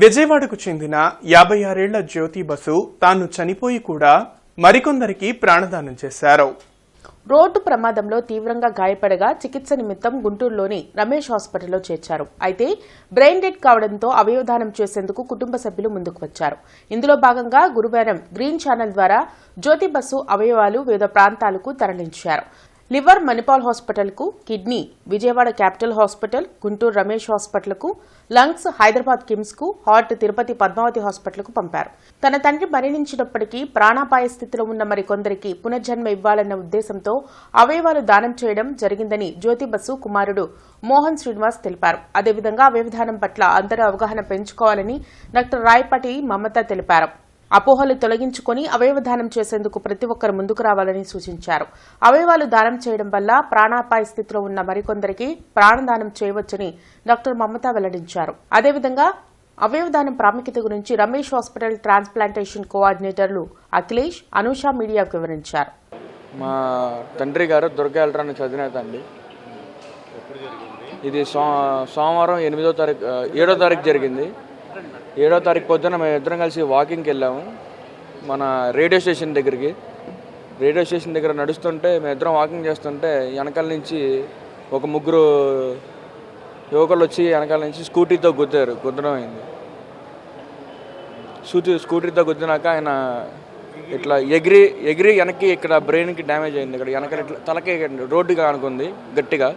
విజయవాడకు చెందిన యాభై ఆరేళ్ళ జ్యోతి బసు తాను చనిపోయి కూడా మరికొందరికి ప్రాణదానం చేశారు. రోడ్డు ప్రమాదంలో తీవ్రంగా గాయపడగా చికిత్స నిమిత్తం గుంటూరులోని రమేష్ హాస్పిటల్లో చేర్చారు. అయితే బ్రెయిన్ డెడ్ కావడంతో అవయవదానం చేసేందుకు కుటుంబ సభ్యులు ముందుకు వచ్చారు. ఇందులో భాగంగా గురువారం గ్రీన్ ఛానల్ ద్వారా జ్యోతి బస్సు అవయవాలు వివిధ ప్రాంతాలకు తరలించారు. లివర్ మణిపాల్ హాస్పిటల్కు kidney Vijayawada capital hospital Guntur Ramesh హాస్పిటల్కు లంగ్స్ హైదరాబాద్ కిమ్స్కు హార్ట్ తిరుపతి పద్మావతి హాస్పిటల్కు పంపారు. తన తండ్రి మరణించినప్పటికీ ప్రాణాపాయ స్థితిలో ఉన్న మరికొందరికి పునర్జన్మ ఇవ్వాలన్న ఉద్దేశంతో అవయవాలు దానం చేయడం జరిగిందని జ్యోతిబసు కుమారుడు మోహన్ శ్రీనివాస్ తెలిపారు. అదేవిధంగా అవయవదానం పట్ల అందరూ అవగాహన పెంచుకోవాలని డాక్టర్ రాయపాటి మమత తెలిపారు. అపోహలు తొలగించుకొని అవయవదానం చేసేందుకు ప్రతి ఒక్కరు ముందుకు రావాలని సూచించారు. అవయవాలు దానం చేయడం వల్ల ప్రాణాపాయ స్థితిలో ఉన్న మరికొందరికి ప్రాణదానం చేయవచ్చని డాక్టర్ మమత వెల్లడించారు. అదేవిధంగా అవయవదానం ప్రాముఖ్యత గురించి రమేష్ హాస్పిటల్ ట్రాన్స్ప్లాంటేషన్ కోఆర్డినేటర్లు అఖిలేష్ అనూష మీడియాకు వివరించారు. మా తండ్రి గారు దుర్గా ఎలక్ట్రానిక్స్ అధినేత అండి ఇది సో సోమవారం ఎనిమిదో తారీఖు ఏడో తారీఖు జరిగింది. ఏడో తారీఖు పొద్దున మేము ఇద్దరం కలిసి వాకింగ్కి వెళ్ళాము. మన రేడియో స్టేషన్ దగ్గరికి. రేడియో స్టేషన్ దగ్గర నడుస్తుంటే మేము ఇద్దరం వాకింగ్ చేస్తుంటే వెనకాల నుంచి ఒక ముగ్గురు యువకులు వచ్చి వెనకాల నుంచి స్కూటీతో గుద్దారు. గుద్దడం అయింది. స్కూటీ స్కూటీతో గుద్దినాక ఆయన ఇట్లా ఎగిరి ఎగిరి వెనక్కి ఇక్కడ బ్రెయిన్కి డ్యామేజ్ అయింది. ఇక్కడ వెనక ఇట్లా తలకి రోడ్డుగా అనుకుంది గట్టిగా.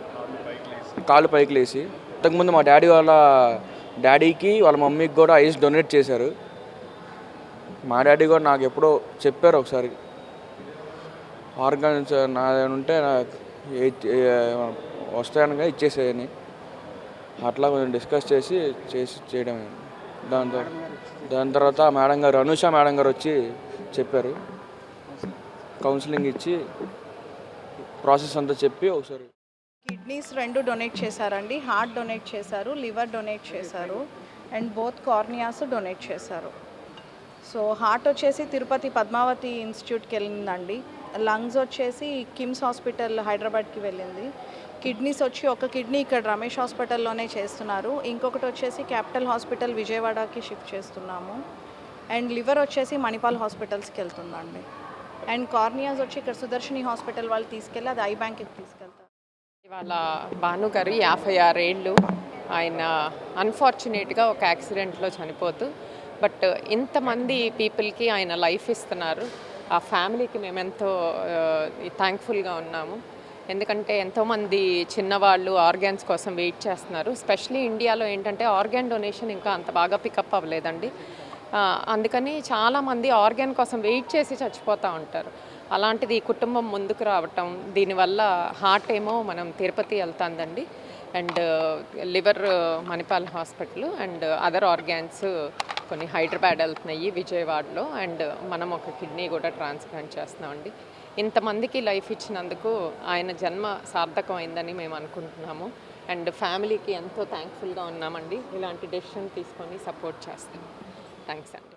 కాలు పైకి లేసి ఇంతకుముందు మా డాడీ వాళ్ళ డాడీకి వాళ్ళ మమ్మీకి కూడా ఐస్ డొనేట్ చేశారు. మా డాడీ కూడా నాకు ఎప్పుడో చెప్పారు ఒకసారి. ఆర్గాన్స్ నా ఉంటే నాకు వస్తాయనగా ఇచ్చేసేయని. అట్లా కొంచెం డిస్కస్ చేసి చేసి చేయడం దాని తర్వాత దాని తర్వాత మేడం గారు అనుష మేడం గారు వచ్చి చెప్పారు. కౌన్సిలింగ్ ఇచ్చి ప్రాసెస్ అంతా చెప్పి ఒకసారి కిడ్నీస్ రెండు డొనేట్ చేశారండి. హార్ట్ డొనేట్ చేశారు లివర్ డొనేట్ చేశారు అండ్ బోత్ కార్నియాస్ డొనేట్ చేశారు. సో హార్ట్ వచ్చేసి తిరుపతి పద్మావతి ఇన్స్టిట్యూట్కి వెళ్ళిందండి. లంగ్స్ వచ్చేసి కిమ్స్ హాస్పిటల్ హైదరాబాద్కి వెళ్ళింది. కిడ్నీస్ వచ్చి ఒక కిడ్నీ ఇక్కడ రమేష్ హాస్పిటల్లోనే చేస్తున్నారు. ఇంకొకటి వచ్చేసి క్యాపిటల్ హాస్పిటల్ విజయవాడకి షిఫ్ట్ చేస్తున్నాము. అండ్ లివర్ వచ్చేసి మణిపాల్ హాస్పిటల్స్కి వెళ్తుందండి. అండ్ కార్నియాస్ వచ్చి ఇక్కడ సుదర్శిని హాస్పిటల్ వాళ్ళు తీసుకెళ్ళి అది ఐ బ్యాంక్కి తీసుకెళ్తారు. ఇవాళ భానుగారు యాభై ఆరేళ్ళు. ఆయన అన్ఫార్చునేట్గా ఒక యాక్సిడెంట్లో చనిపోతూ బట్ ఇంతమంది పీపుల్కి ఆయన లైఫ్ ఇస్తున్నారు. ఆ ఫ్యామిలీకి మేము ఎంతో థ్యాంక్ఫుల్గా ఉన్నాము. ఎందుకంటే ఎంతోమంది చిన్నవాళ్ళు ఆర్గాన్స్ కోసం వెయిట్ చేస్తున్నారు. స్పెషలీ ఇండియాలో ఏంటంటే ఆర్గాన్ డొనేషన్ ఇంకా అంత బాగా పికప్ అవ్వలేదండి. అందుకని చాలామంది ఆర్గాన్ కోసం వెయిట్ చేసి చచ్చిపోతూ ఉంటారు. అలాంటిది ఈ కుటుంబం ముందుకు రావటం దీనివల్ల హార్ట్ ఏమో మనం తిరుపతి వెళ్తుందండి. And liver Manipal hospital and other organs కొన్ని హైదరాబాద్ వెళ్తున్నాయి విజయవాడలో. అండ్ మనం ఒక కిడ్నీ కూడా ట్రాన్స్ప్లాంట్ చేస్తున్నామండి. ఇంతమందికి లైఫ్ ఇచ్చినందుకు ఆయన జన్మ సార్థకమైందని మేము అనుకుంటున్నాము. అండ్ ఫ్యామిలీకి ఎంతో థ్యాంక్ఫుల్గా ఉన్నామండి. ఇలాంటి డెసిషన్ తీసుకొని సపోర్ట్ చేస్తాం. థ్యాంక్స్ అండి.